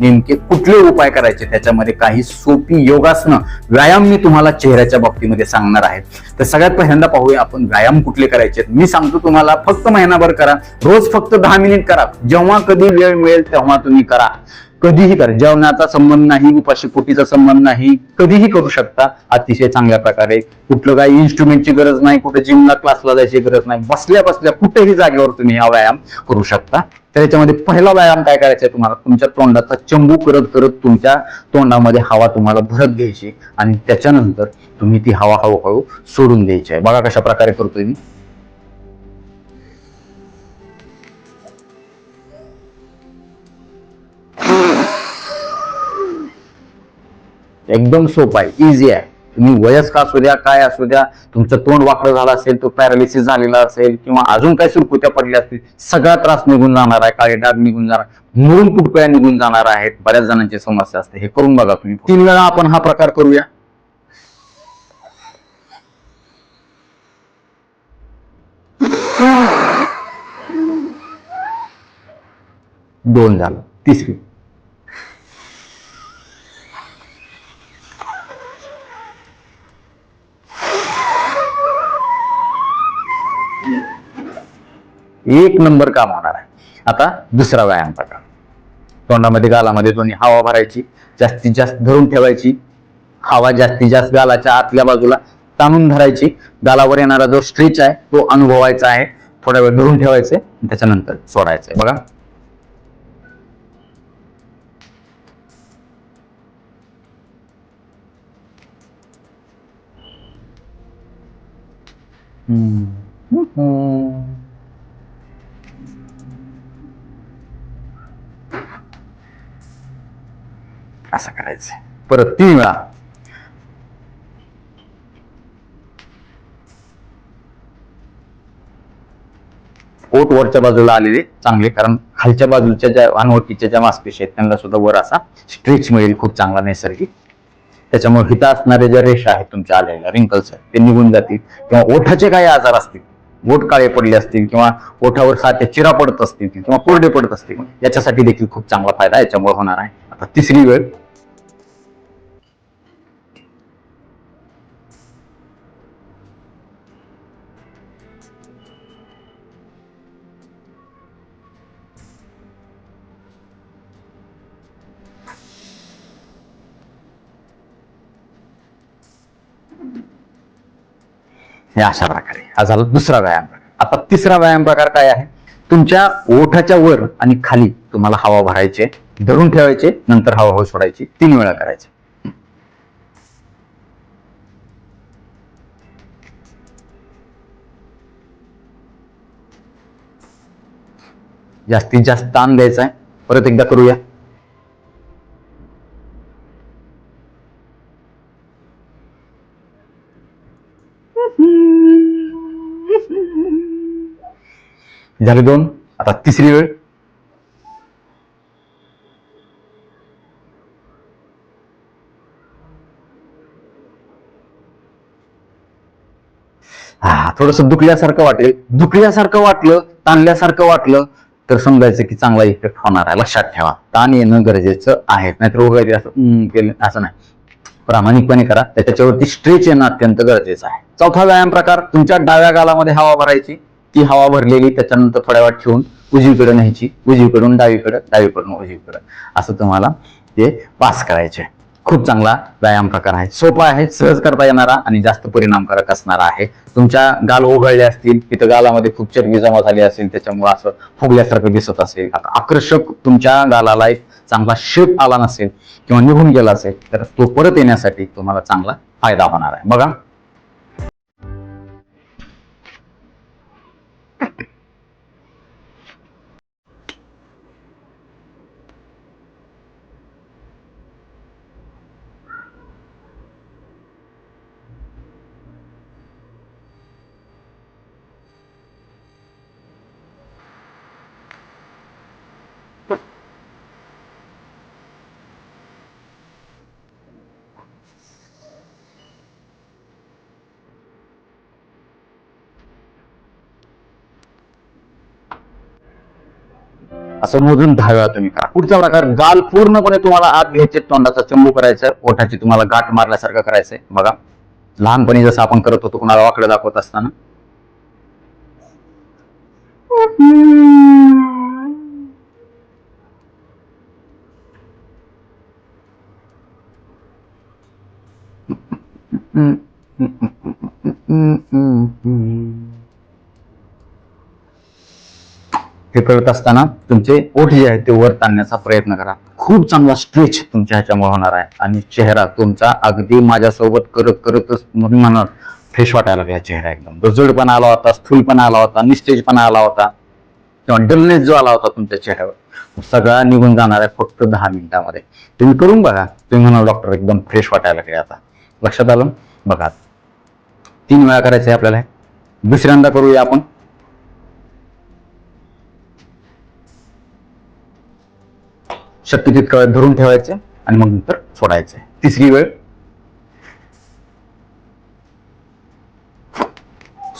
नेमके कुठले उपाय करायचे? त्याच्यामध्ये काही सोपी योगासनं व्यायाम मी तुम्हाला चेहऱ्याच्या बाबतीमध्ये सांगणार आहे. तर सगळ्यात पहिल्यांदा पाहूया आपण व्यायाम कुठले करायचे. मी सांगतो तुम्हाला फक्त महिनाभर करा. रोज फक्त दहा मिनिट करा. जेव्हा कधी वेळ मिळेल तेव्हा तुम्ही करा. कधीही करा. जेवणाचा संबंध नाही उपाशीपोटीचा संबंध नाही कधीही करू शकता. अतिशय चांगल्या प्रकारे. कुठलं काही इन्स्ट्रुमेंटची गरज नाही कुठे जिमला क्लासला जायची गरज नाही. बसल्या बसल्या कुठेही जागेवर तुम्ही हा व्यायाम करू शकता. तर याच्यामध्ये पहिला व्यायाम काय करायचा आहे तुम्हाला? तुमच्या तोंडाचा चंबू करत करत तुमच्या तोंडामध्ये हवा तुम्हाला भरत घ्यायची आणि त्याच्यानंतर तुम्ही ती हवा हळूहळू सोडून द्यायची आहे. बघा कशा प्रकारे करतोय मी. एकदम सोपं आहे. इझी आहे. तुम्ही वयस्क असू द्या काय असू द्या तुमचं तोंड वाकडं झालं असेल तो पॅरालिसिस झालेला असेल किंवा अजून काही सुरकुत्या पडल्या असतील सगळा त्रास निघून जाणार आहे काळे डाग निघून जाणार मुरून पुटकळ्या निघून जाणार आहेत बऱ्याच जणांची समस्या असते. हे करून बघा तुम्ही तीन वेळा आपण हा प्रकार करूया. दोन झालं. तिसरी एक नंबर काम होणार आहे. आता दुसरा व्यायाम प्रकार तोंडामध्ये गालामध्ये दोन्ही हवा भरायची जास्तीत जास्त धरून ठेवायची. हवा जास्तीत जास्त गालाच्या आतल्या बाजूला ताणून धरायची. गालावर येणारा जो स्ट्रेच आहे तो अनुभवायचा आहे. थोडा वेळ धरून ठेवायचे त्याच्यानंतर सोडायचंय बघा. हम्म. असं करायचंय. परत तीन वेळा. पोट वरच्या बाजूला आलेले चांगले कारण खालच्या बाजूच्या ज्या अनवळखीच्या ज्या मासपेशी आहेत त्यांना सुद्धा वर असा स्ट्रेच मिळेल खूप चांगला नैसर्गिक. त्याच्यामुळे हिता असणारे ज्या रेषा आहेत तुमच्या आलेल्या रिंकल्स आहेत ते निघून जातील. किंवा ओठाचे काही आजार असतील ओठ काळे पडले असतील किंवा ओठावर साध्या चिरा पडत असतील किंवा कोरडे पडत असतील याच्यासाठी देखील खूप चांगला फायदा याच्यामुळे होणार आहे. आता तिसरी वेळ हे अशा प्रकारे. हा झाला दुसरा व्यायाम प्रकार. आता तिसरा व्यायाम प्रकार काय आहे? तुमच्या ओठाच्या वर आणि खाली तुम्हाला हवा भरायचे धरून ठेवायचे नंतर हवा हवा सोडायची तीन वेळा करायचे. जास्तीत जास्त ताण द्यायचा आहे. परत एकदा करूया. झाले दोन. आता तिसरी वेळ. हा थोडस दुखल्यासारखं वाटेल. दुखल्यासारखं वाटलं ताणल्यासारखं वाटलं तर समजायचं की चांगला इफेक्ट होणार आहे. लक्षात ठेवा. ताण येणं गरजेचं आहे. नाहीतर वगैरे असं केलं असं नाही. प्रामाणिकपणे करा. त्याच्यावरती स्ट्रेच येणं अत्यंत गरजेचं आहे. चौथा व्यायाम प्रकार तुमच्या डाव्या गालामध्ये हवा भरायची. ती हवा भरलेली त्याच्यानंतर थोड्या वेळ ठेवून उजवीकडे न्यायची. उजवीकडून डावीकडे डावीकडून उजवीकडे. असं तुम्हाला ते पास करायचे. खूप चांगला व्यायाम प्रकार आहे. सोपा आहे सहज करता येणारा आणि जास्त परिणामकारक असणारा आहे. तुमच्या गाल ओघळले असतील तिथं गालामध्ये खूप चरबी जमा झाली असेल त्याच्यामुळे असं फुगल्यासारखं दिसत असेल. आता आकर्षक तुमच्या गालाला एक चांगला शेप आला नसेल किंवा निघून गेला असेल तर तो परत येण्यासाठी तुम्हाला चांगला फायदा होणार आहे. बघा. असं मोजून दहा वेळा तुम्ही करा पुढचा प्रकार गाल पूर्णपणे तुम्हाला आत घ्यायचे तोंडाचा चंबू करायचा ओठाची तुम्हाला गाठ मारल्यासारखं करायचंय. बघा लहानपणी जसं आपण करत होतो कुणाला वाकडं दाखवत असताना. हे करत असताना तुमचे ओठ जे आहेत ते वर ताणण्याचा प्रयत्न करा. खूप चांगला स्ट्रेच तुमच्या ह्याच्यामुळे होणार आहे. आणि चेहरा तुमचा अगदी माझ्यासोबत करत करतच म्हणून म्हणा फ्रेश वाटायला लागला चेहरा एकदम. दजडपणा आला होता स्थूलपणा आला होता निस्तेजपणा आला होता. किंवा डलनेस जो आला होता तुमच्या चेहऱ्यावर सगळा निघून जाणार आहे फक्त दहा मिनिटामध्ये. तुम्ही करून बघा. तुम्ही म्हणाल डॉक्टर एकदम फ्रेश वाटायला लागले आता. लक्षात आलं? बघा. तीन वेळा करायचं आहे आपल्याला. दुसऱ्यांदा करूया आपण. शक्य तितका वेळ धरून ठेवायचे आणि मग नंतर सोडायचे. तिसरी वेळ.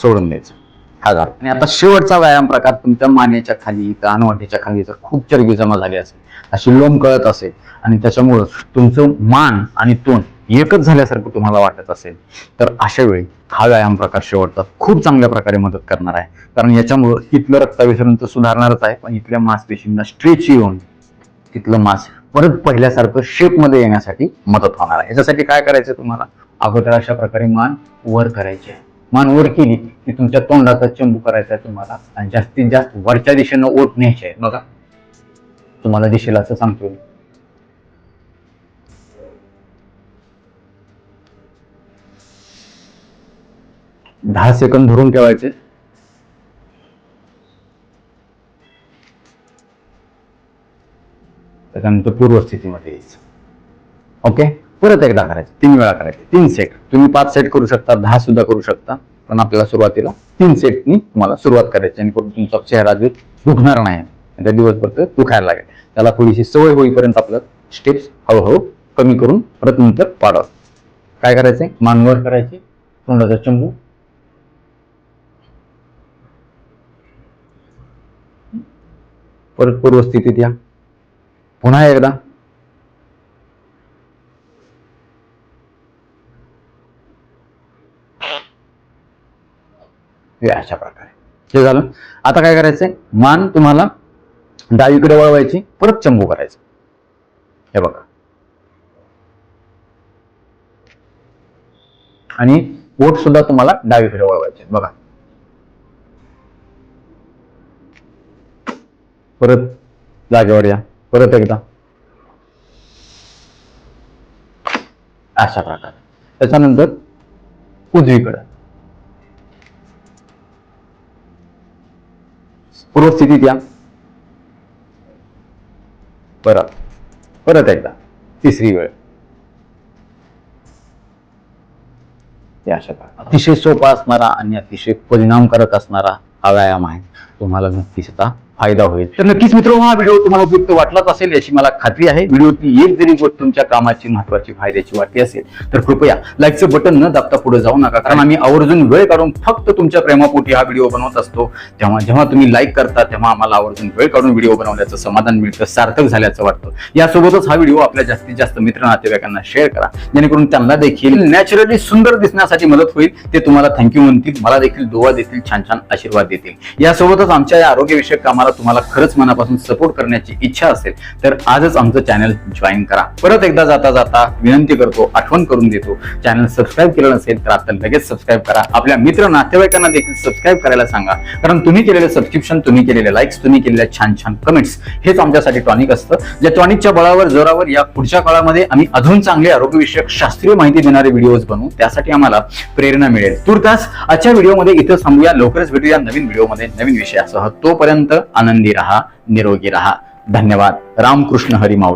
सोडून द्यायचं. हा झाला. आणि आता शेवटचा व्यायाम प्रकार तुमच्या मानेच्या खाली तर खाली जर खूप चरबी जमा झाली असेल. अशी लोम कळत असेल. आणि त्याच्यामुळं तुमचं मान आणि तोंड एकच झाल्यासारखं तुम्हाला वाटत असेल. तर अशा वेळी हा व्यायाम प्रकार शेवटचा खूप चांगल्या प्रकारे मदत करणार आहे. कारण याच्यामुळं इथलं रक्ताभिसरण तर सुधारणारच आहे. पण इथल्या मांसपेशींना स्ट्रेच येऊन तिथलं मास परत पहिल्यासारखं शेपमध्ये येण्यासाठी मदत होणार आहे. याच्यासाठी काय करायचं तुम्हाला? अगोदर अशा प्रकारे मान वर करायची. आहे मान वर केली की तुमच्या तोंडाचा चंबू करायचा आहे तुम्हाला आणि जास्तीत जास्त वरच्या दिशेनं ओठ न्यायचे आहे. बघा. तुम्हाला दिशेला असं सांगतो मी. दहा सेकंद धरून ठेवायचे. त्याच्यानंतर पूर्वस्थितीमध्ये यायचं. ओके परत एकदा करायचं. तीन वेळा करायचे. तीन सेट तुम्ही पाच सेट करू शकता दहा सुद्धा करू शकता. पण आपल्याला सुरुवातीला तीन सेटनी तुम्हाला सुरुवात करायची आणि तुमचा चेहरा जो दुखणार नाही त्या दिवसभर दुखायला लागेल. त्याला थोडीशी सवय होईपर्यंत आपलं स्टेप्स हळूहळू कमी करून परत नंतर वाढव. काय करायचंय? मानवर करायचे. तोंडाचा चंबू. परत पूर्वस्थितीत या पुन्हा एकदा. अशा प्रकारे. हे झालं. आता काय करायचंय? मान तुम्हाला डावीकडे वळवायची परत चंबू करायचं. हे बघा. आणि ओठ सुद्धा तुम्हाला डावीकडे वळवायचे बघा. परत जागेवर या. परत एकदा. अशा प्रकारे. त्याच्यानंतर उजवीकडे. पूर्वस्थितीत या परत. परत एकदा. तिसरी वेळ. अतिशय सोपा असणारा आणि अतिशय परिणामकारक असणारा हा व्यायाम आहे. तुम्हाला नक्कीच आता फायदा होईल. तर नक्कीच मित्र हा व्हिडिओ तुम्हाला उपयुक्त वाटलाच असेल याची मला खात्री आहे. व्हिडिओतली एक जरी गोष्ट तुमच्या कामाची महत्वाची फायद्याची वाटली असेल तर कृपया लाईकचं बटन न दाबता पुढे जाऊ नका. कारण आम्ही आवर्जून वेळ काढून फक्त तुमच्या प्रेमापोटी हा व्हिडिओ बनवत असतो. तेव्हा जेव्हा तुम्ही लाईक करता तेव्हा आम्हाला आवर्जून वेळ काढून व्हिडिओ बनवण्याचं समाधान मिळतं सार्थक झाल्याचं वाटतं. यासोबतच हा व्हिडिओ आपल्या जास्तीत जास्त मित्र नातेवाईकांना शेअर करा. जेणेकरून त्यांना देखील नॅचरली सुंदर दिसण्यासाठी मदत होईल. ते तुम्हाला थँक्यू म्हणतील. मला देखील दुवा देतील छान छान आशीर्वाद देतील. यासोबतच आमच्या या आरोग्यविषयक कामाला तुम्हाला खरंच मनापासून सपोर्ट करण्याची इच्छा असेल तर आजच आमचं चॅनल जॉईन करा. परत एकदा जाता जाता विनंती करतो आठवण करून देतो. चॅनल सबस्क्राईब केलं नसेल तर आता लगेच सबस्क्राईब करा. आपल्या मित्र नातेवाईकांना देखील सबस्क्राईब करायला सांगा. कारण तुम्ही केलेले सबस्क्रिप्शन तुम्ही केलेले लाईक्स तुम्ही केलेल्या छान छान कमेंट्स हेच आमच्यासाठी टॉनिक असतं. ज्या टॉनिकच्या बळावर जोरावर या पुढच्या काळामध्ये आम्ही अजून चांगले आरोग्यविषयक शास्त्रीय माहिती देणारे व्हिडिओज बनवू. त्यासाठी आम्हाला प्रेरणा मिळेल. तुर्तास आजच्या व्हिडिओमध्ये इथं थांबूया. लवकरच भेटूया नवीन व्हिडिओमध्ये नवीन विषयासह. तोपर्यंत आनंदी रहा निरोगी रहा. धन्यवाद. रामकृष्ण हरी माऊली.